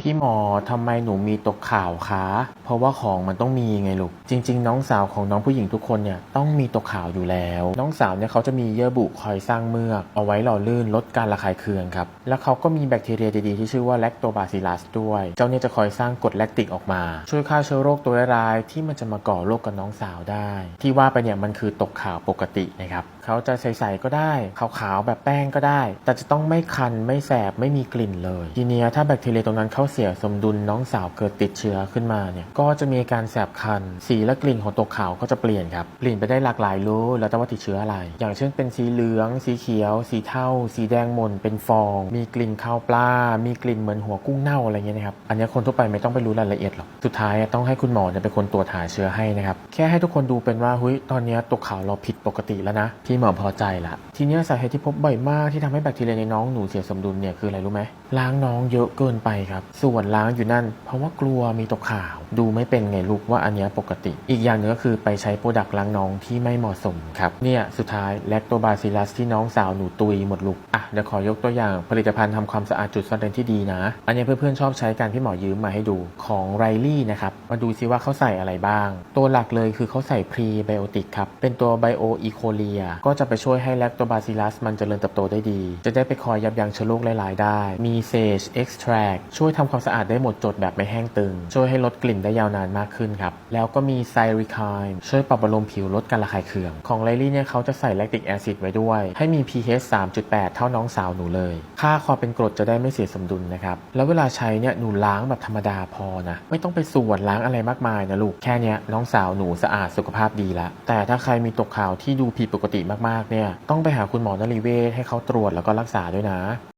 พี่หมอทำไมหนูมีตกข่าวคะ เพราะว่าของมันต้องมีไงลูก จริง ๆ น้องสาวของน้องผู้หญิงทุกคนเนี่ยต้องมีตกข่าวอยู่แล้ว น้องสาวเนี่ยเขาจะมีเยื่อบุคอยสร้างเมือก เอาไว้หล่อลื่นลดการระคายเคืองครับ แล้วเขาก็มีแบคทีเรียดีๆที่ชื่อว่าแลคโตบาซิลัสด้วย เจ้าเนี่ยจะคอยสร้างกรดแลคติกออกมา ช่วยฆ่าเชื้อโรคตัวร้ายที่มันจะมาก่อโรคกับน้องสาวได้ ที่ว่าไปเนี่ยมันคือตกข่าวปกตินะครับเขาจะใสๆก็ได้ขาวๆแบบแป้งก็ได้ แต่จะต้องไม่คันไม่แสบไม่มีกลิ่นเลย ทีเนี้ยถ้าแบคทีเรียตรงนั้นเข้าเสียสมดุลน้องสาวเกิดติดเชื้อขึ้นมาเนี่ยก็จะมีอาการแสบคัน สีและกลิ่นของตกขาวก็จะเปลี่ยนครับเปลี่ยนไปได้หลากหลายรู้แล้วแต่ว่าติดเชื้ออะไร อย่างเช่นเป็นสีเหลือง สีเขียว สีเทาสีแดงหม่นเป็นฟอง มีกลิ่นคาวปลา มีกลิ่นเหมือนหัวกุ้งเน่าอะไรเงี้ยนะครับอันนี้คนทั่วไปไม่ต้องไปรู้รายละเอียดหรอกสุดท้ายต้องให้คุณหมอเนี่ยเป็นคนตรวจหาเชื้อให้นะครับแค่ให้ทุกคนดูเป็นว่าเฮ้ยตอนนี้ยตกขาวเราผิดปกติแล้วนะพี่หมอพอใจละทีนี้สาเหตุที่พบบ่อยมากที่ทำให้แบคทีเรียในน้องหนูเสียสมดุลเนี่ยคืออะไรรู้ไหมล้างน้องเยอะเกินไปครับส่วนล้างอยู่นั่น เพราะว่ากลัวมีตกข่าว ดูไม่เป็นไงลูกว่าอันนี้ปกติ อีกอย่างหนึงก็คือไปใช้โปรดักต์ล้างน้องที่ไม่เหมาะสมครับเนี่ยสุดท้ายแลคโตบาซิลัสที่น้องสาวหนูตุยหมดลูกอะเดี๋ยวขอยกตัวอย่างผลิตภัณฑ์ทำความสะอาดจุดซ่อนเร้นที่ดีนะ อันนี้เพื่อนๆชอบใช้การพี่หมอยืมมาให้ดูของไรลี่นะครับมาดูซิว่าเขาใส่อะไรบ้าง ตัวหลักเลยคือเขาใส่พรีไบโอติกครับเป็นตัวไบโออีโคเลียก็จะไปช่วยให้แลคโตบาซิลัสมันเจริญเติบโตได้ดี จะได้ไปคอยยับยั้งเชื้อโรคหลายๆ ได้ มีเซจเอ็กซ์แทรช่วยทำความสะอาดได้หมดจดแบบไม่แห้งตึง ช่วยให้ลดกลิ่นได้ยาวนานมากขึ้นครับ แล้วก็มีไซริคายช่วยปรับอารมณ์ผิวลดการระคายเคือง ของไลลี่เนี่ยเขาจะใส่แลคติกแอซิดไว้ด้วย ให้มี pH 3.8 เท่าน้องสาวหนูเลย ค่าความเป็นกรดจะได้ไม่เสียสมดุลนะครับ แล้วเวลาใช้เนี่ยหนูล้างแบบธรรมดาพอนะ ไม่ต้องไปส่วนล้างอะไรมากมายนะลูก แค่เนี้ยน้องสาวหนูสะอาดสุขภาพดีละ แต่ถ้าใครมีตกขาวที่ดูผิดปกติมากๆเนี่ย ต้องไปหาคุณหมอนรีเวชให้เขาตรวจแล้วก็รักษาด้วยนะ